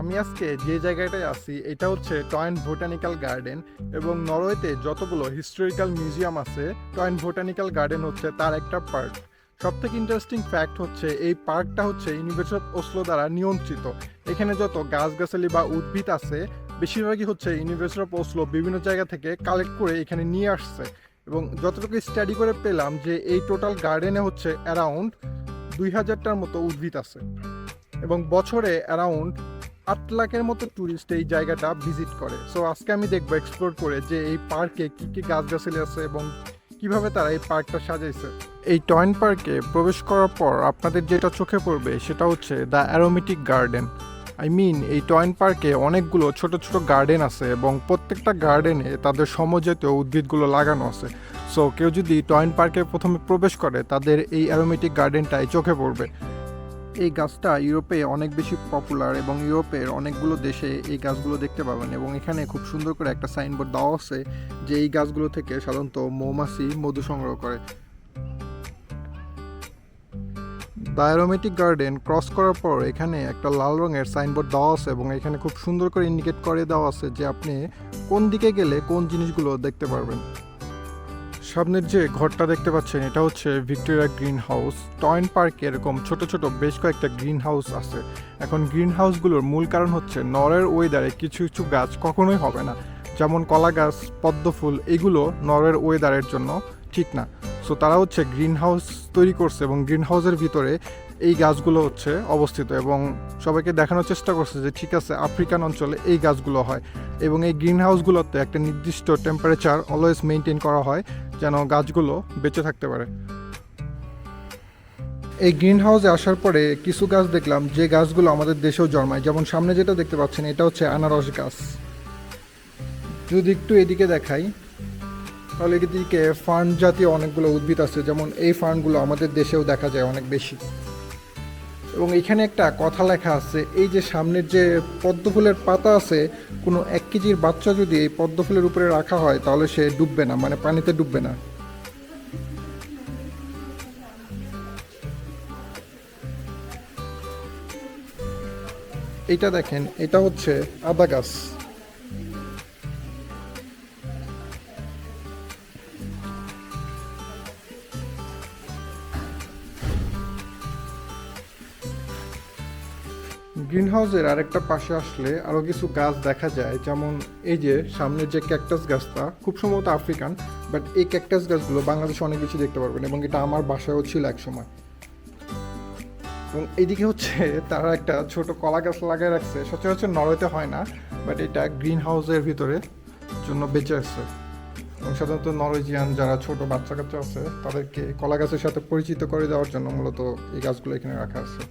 আমি আজকে যে জায়গাটায় আছি, এটা হচ্ছে টয়েন বোটানিক্যাল গার্ডেন এবং নরওয়েতে যতগুলো হিস্টোরিক্যাল মিউজিয়াম আছে টয়েন বোটানিক্যাল গার্ডেন হচ্ছে তার একটা পার্ক সব থেকে ইন্টারেস্টিং ফ্যাক্ট হচ্ছে এই পার্কটা হচ্ছে ইউনিভার্সিটি অফ ওসলো দ্বারা নিয়ন্ত্রিত। এখানে যত গাছগাছালি বা উদ্ভিদ আছে, বেশিরভাগই হচ্ছে ইউনিভার্সিটি অফ ওসলো বিভিন্ন জায়গা থেকে কালেক্ট করে এখানে নিয়ে আসছে। এবং যতটুকু স্টাডি করে পেলাম যে এই টোটাল গার্ডেনে হচ্ছে অ্যারাউন্ড দুই হাজারটার মতো উদ্ভিদ আছে। এবং বছরে অ্যারাউন্ড আট লাখের মতো ট্যুরিস্ট এই জায়গাটা ভিজিট করে। সো আজকে আমি দেখব এক্সপ্লোর করে যে এই পার্কে কী কী গাছগাছালি আছে এবং কীভাবে তারা এই পার্কটা সাজাইছে। এই টয়েন পার্কে প্রবেশ করার পর আপনাদের যেটা চোখে পড়বে সেটা হচ্ছে the aromatic garden I mean এই টয়েন পার্কে অনেকগুলো ছোট ছোট গার্ডেন আছে এবং প্রত্যেকটা গার্ডেনে তাদের সমজাতীয় উদ্ভিদগুলো লাগানো আছে। সো কেউ যদি টয়েন পার্কে প্রথমে প্রবেশ করে, তাদের এই অ্যারোমেটিক গার্ডেনটাই চোখে পড়বে। এই গাছটা ইউরোপে অনেক বেশি পপুলার এবং ইউরোপের অনেকগুলো দেশে এই গাছগুলো দেখতে পাবেন এবং এখানে খুব সুন্দর করে একটা সাইনবোর্ড দেওয়া আছে যে এই গাছগুলো থেকে সাধারণত মৌমাছি মধু সংগ্রহ করে। ডায়োমেটিক গার্ডেন ক্রস করার পর এখানে একটা লাল রঙের সাইনবোর্ড দেওয়া আছে এবং এখানে খুব সুন্দর করে ইন্ডিকেট করে দেওয়া আছে যে আপনি কোন দিকে গেলে কোন জিনিসগুলো দেখতে পারবেন। সামনের যে ঘরটা দেখতে পাচ্ছেন, এটা হচ্ছে ভিক্টোরিয়া গ্রিন হাউস টয়েন পার্কে এরকম ছোট ছোট বেশ কয়েকটা গ্রিন হাউস আছে। এখন গ্রিন হাউসগুলোর মূল কারণ হচ্ছে নরের ওয়েদারে কিছু কিছু গাছ কখনোই হবে না। যেমন কলা গাছ, পদ্ম ফুল, এগুলো নরের ওয়েদারের জন্য ঠিক না। সো তারা হচ্ছে গ্রিন হাউস তৈরি করছে এবং গ্রিন হাউসের ভিতরে এই গাছগুলো হচ্ছে অবস্থিত এবং সবাইকে দেখানোর চেষ্টা করছে যে ঠিক আছে, আফ্রিকান অঞ্চলে এই গাছগুলো হয় এবং এই গ্রিন হাউসগুলোতে একটা নির্দিষ্ট টেম্পারেচার অলওয়েজ মেনটেন করা হয় যেন গাছগুলো বেঁচে থাকতে পারে। এই গ্রিন হাউসে আসার পরে কিছু গাছ দেখলাম যে গাছগুলো আমাদের দেশেও জন্মায়। যেমন সামনে যেটা দেখতে পাচ্ছেন, এটা হচ্ছে আনারস গাছ। যদি একটু এদিকে দেখাই তাহলে এদিকে ফার্ন জাতীয় অনেকগুলো উদ্ভিদ আছে, যেমন এই ফার্নগুলো আমাদের দেশেও দেখা যায় অনেক বেশি। এবং এখানে একটা কথা লেখা আছে, এই যে সামনের যে পদ্ম ফুলের পাতা আছে, কোনো এক কেজির বাচ্চা যদি এই পদ্ম ফুলের উপরে রাখা হয়, তাহলে সে ডুববে না মানে পানিতে ডুববে না। এটা দেখেন, এটা হচ্ছে আদা গাছ। গ্রিন হাউসের আরেকটা পাশে আসলে আরও কিছু গাছ দেখা যায়, যেমন এই যে সামনের যে ক্যাকটাস গাছটা, খুব সম্ভবত আফ্রিকান বাট এই ক্যাকটাস গাছগুলো বাংলাদেশে অনেক বেশি দেখতে পারবেন এবং এটা আমার বাসায়ও ছিল এক সময় এবং এইদিকে হচ্ছে তারা একটা ছোট কলা গাছ লাগায় রাখছে, সচরাচর নরওয়েতে হয় না বাট এটা গ্রিন হাউসের ভিতরে জন্য বেঁচে আছে। এবং সাধারণত নরওয়েজিয়ান যারা ছোট বাচ্চা কাচ্চা আছে, তাদেরকে কলা গাছের সাথে পরিচিত করে দেওয়ার জন্য মূলত এই গাছগুলো এখানে রাখা আছে।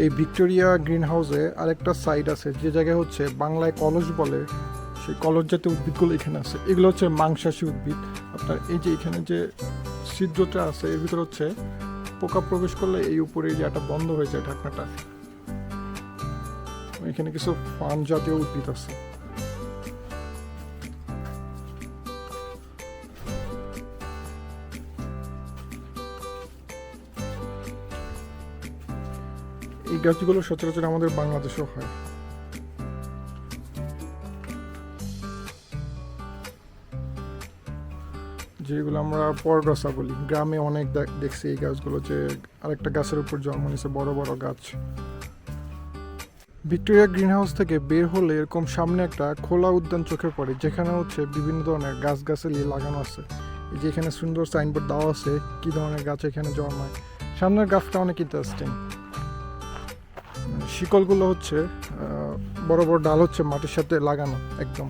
এই ভিক্টোরিয়া গ্রিন হাউসে আরেকটা সাইড আছে, যে জায়গায় হচ্ছে বাংলায় কলস বলে, সেই কলস জাতীয় উদ্ভিদগুলো এখানে আছে। এগুলো হচ্ছে মাংসাশী উদ্ভিদ। আপনার এই যে এখানে যে ছিদ্রটা আছে, এর ভিতর হচ্ছে পোকা প্রবেশ করলে এই উপরে জায়গাটা বন্ধ হয়ে যায় ঢাকনাটা। এখানে কিছু পান জাতীয় উদ্ভিদ আছে। এই গাছগুলো সচরাচর আমাদের বাংলাদেশেও হয়। যেগুলো আমরা পরগাছা বলি। গ্রামে অনেক দেখ- দেখছি এই গাছগুলো যে আরেকটা গাছের উপর জন্ম নিছে বড় বড় গাছ। ভিক্টোরিয়া গ্রিন হাউস থেকে বের হলে এরকম সামনে একটা খোলা উদ্যান চোখে পড়ে, যেখানে হচ্ছে বিভিন্ন ধরনের গাছ গাছালি লাগানো আছে। এই যে এখানে সুন্দর সাইনবোর্ড দেওয়া আছে, কি ধরনের গাছ এখানে জন্মায়। সামনের গাছটা অনেক ইন্টারেস্টিং শিকলগুলো হচ্ছে বড় বড় ডাল হচ্ছে মাটির সাথে লাগানো, একদম।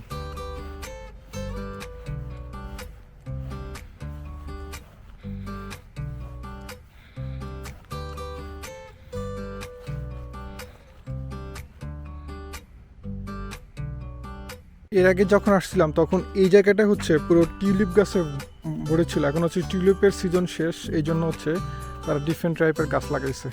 এর আগে যখন আসছিলাম, তখন এই জায়গাটা হচ্ছে পুরো টিউলিপ গাছে ভরে ছিল এখন হচ্ছে টিউলিপের সিজন শেষ এই জন্য হচ্ছে তারা ডিফারেন্ট টাইপের গাছ লাগাইছে।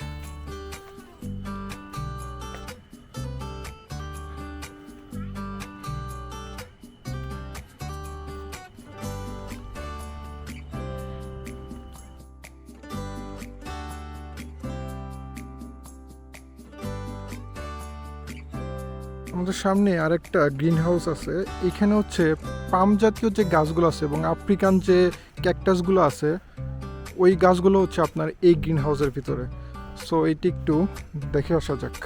আমাদের সামনে আরেকটা গ্রিন হাউস আছে। এখানে হচ্ছে পাম জাতীয় যে গাছগুলো আছে এবং আফ্রিকান যে ক্যাকটাসগুলো আছে, ওই গাছগুলো হচ্ছে আপনার এই গ্রিন হাউসের ভিতরে। সো এটি একটু দেখে আসা যাক।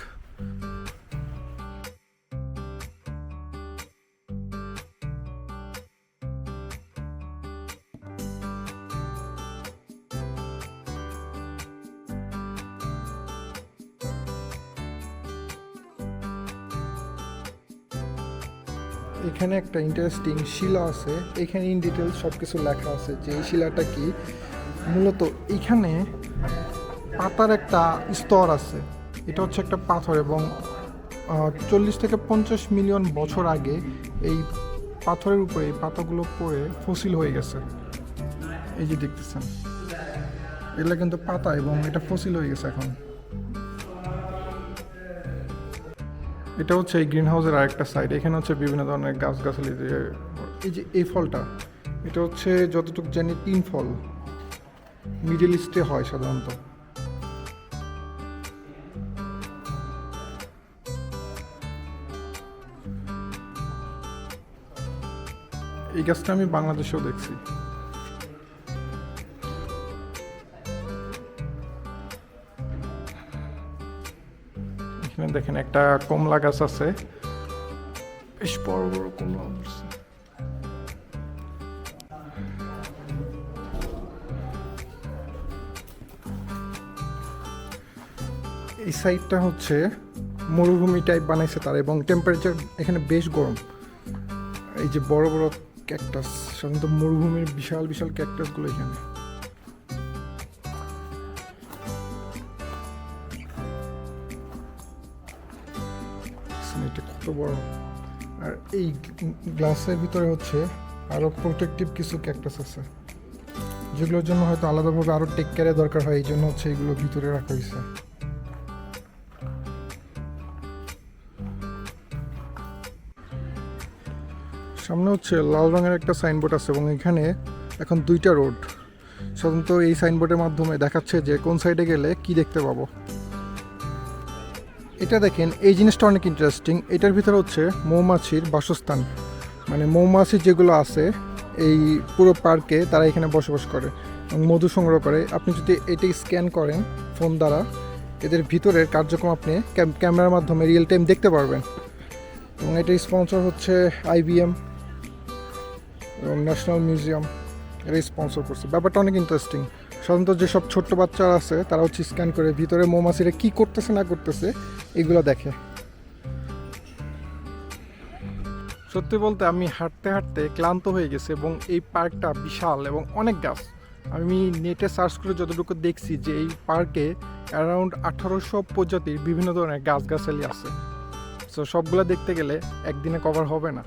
এখানে একটা ইন্টারেস্টিং শিলা আছে। এখানে ইন ডিটেল সব কিছু লেখা আছে যে এই শিলাটা কি। মূলত এখানে পাতার একটা স্তর আছে। এটা হচ্ছে একটা পাথর এবং চল্লিশ থেকে পঞ্চাশ মিলিয়ন বছর আগে এই পাথরের উপরে এই পাতাগুলো পড়ে ফসিল হয়ে গেছে। এই যে দেখতেছেন, এগুলো কিন্তু পাতা এবং এটা ফসিল হয়ে গেছে এখন। এটা হচ্ছে এই গ্রিন হাউসের আরেকটা সাইড এখানে হচ্ছে বিভিন্ন ধরনের গাছগাছালি দিয়ে এই যে, এই ফলটা, এটা হচ্ছে যতটুকু জানি তিন ফল। মিডল ইস্টে হয় সাধারণত। এই গাছটা আমি বাংলাদেশেও দেখছি। দেখেন একটা কমলা গাছ আছে। বেশ বড় বড় কমলা ধরছে এই সাইডটা হচ্ছে মরুভূমি টাইপ বানাইছে তার এবং টেম্পারেচার এখানে বেশ গরম। এই যে বড় বড় ক্যাকটাস সাধারণত মরুভূমির বিশাল বিশাল ক্যাকটাসগুলো এখানে। দেখছেন এটা কত বড় আর এই গ্লাসের ভিতরে হচ্ছে আরও প্রোটেক্টিভ কিছু ক্যাকটাস আছে, যেগুলোর জন্য হয়তো আলাদাভাবে আরও টেক কেয়ারের দরকার হয়, এই জন্য হচ্ছে এগুলো ভিতরে রাখা হয়েছে। সামনে হচ্ছে লাল রঙের একটা সাইনবোর্ড আছে এবং এখানে এখন দুইটা রোড সাধারণত এই সাইনবোর্ডের মাধ্যমে দেখাচ্ছে যে কোন সাইডে গেলে কি দেখতে পাবো। এটা দেখেন, এই জিনিসটা অনেক ইন্টারেস্টিং এটার ভিতরে হচ্ছে মৌমাছির বাসস্থান। মানে মৌমাছি যেগুলো আছে, এই পুরো পার্কে তারা এখানে বসবাস করে এবং মধু সংগ্রহ করে। আপনি যদি এটি স্ক্যান করেন ফোন দ্বারা, এদের ভিতরের কার্যক্রম আপনি ক্যামেরার মাধ্যমে রিয়েল টাইম দেখতে পারবেন। এবং এটার স্পন্সর হচ্ছে আইবিএম এবং ন্যাশনাল মিউজিয়াম এরা স্পন্সর করছে। ব্যাপারটা অনেক ইন্টারেস্টিং সাধারণত যেসব ছোট্ট বাচ্চারা আছে, তারা হচ্ছে স্ক্যান করে ভিতরে মৌমাছিরা কি করতেছে, না করতেছে, এগুলো দেখে। সত্যি বলতে আমি হাঁটতে হাঁটতে ক্লান্ত হয়ে গেছে এবং এই পার্কটা বিশাল এবং অনেক গাছ। আমি নেটে সার্চ করে যতটুকু দেখছি যে এই পার্কে অ্যারাউন্ড আঠারোশো প্রজাতির বিভিন্ন ধরনের গাছগাছালি আছে। সো সবগুলো দেখতে গেলে একদিনে কভার হবে না।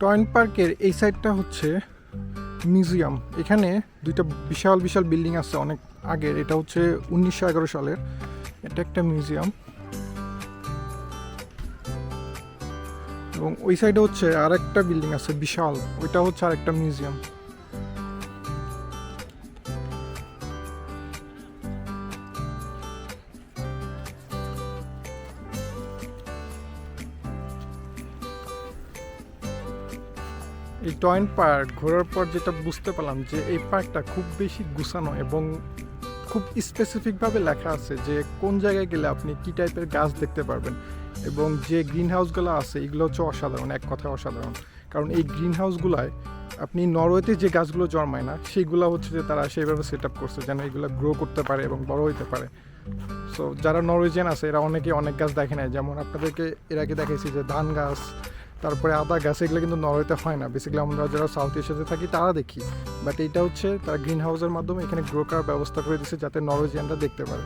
টয়েন পার্কের এই সাইডটা হচ্ছে মিউজিয়াম। এখানে দুইটা বিশাল বিশাল বিল্ডিং আছে অনেক আগের। এটা হচ্ছে উনিশশো এগারো সালের। এটা একটা মিউজিয়াম। এবং ওই সাইডে হচ্ছে আর একটা বিল্ডিং আছে বিশাল। ওইটা হচ্ছে আর একটা মিউজিয়াম। এই টয়েন পার্ক ঘোরার পর যেটা বুঝতে পারলাম যে এই পার্কটা খুব বেশি গুছানো এবং খুব স্পেসিফিকভাবে লেখা আছে যে কোন জায়গায় গেলে আপনি কী টাইপের গাছ দেখতে পারবেন এবং যে গ্রিন হাউসগুলো আছে, এগুলো হচ্ছে অসাধারণ, এক কথায় অসাধারণ। কারণ এই গ্রিন হাউসগুলায় আপনি নরওয়েতে যে গাছগুলো জন্মায় না সেইগুলো হচ্ছে যে তারা সেইভাবে সেট আপ করছে যেন এগুলো গ্রো করতে পারে এবং বড় হইতে পারে। সো যারা নরওয়েজিয়ান আছে, এরা অনেকে অনেক গাছ দেখে নেয় যেমন আপনাদেরকে এর আগে দেখেছি যে ধান গাছ তারপরে আদা গাছ, এগুলো কিন্তু নরওয়েতে হয় না। বেসিক্যালি আমরা যারা সাউথ এশিয়াতে থাকি, তারা দেখি। বাট এইটা হচ্ছে তারা গ্রিন হাউসের মাধ্যমে এখানে গ্রো করার ব্যবস্থা করে দিচ্ছে যাতে নরওয়েজিয়ানরা দেখতে পারে।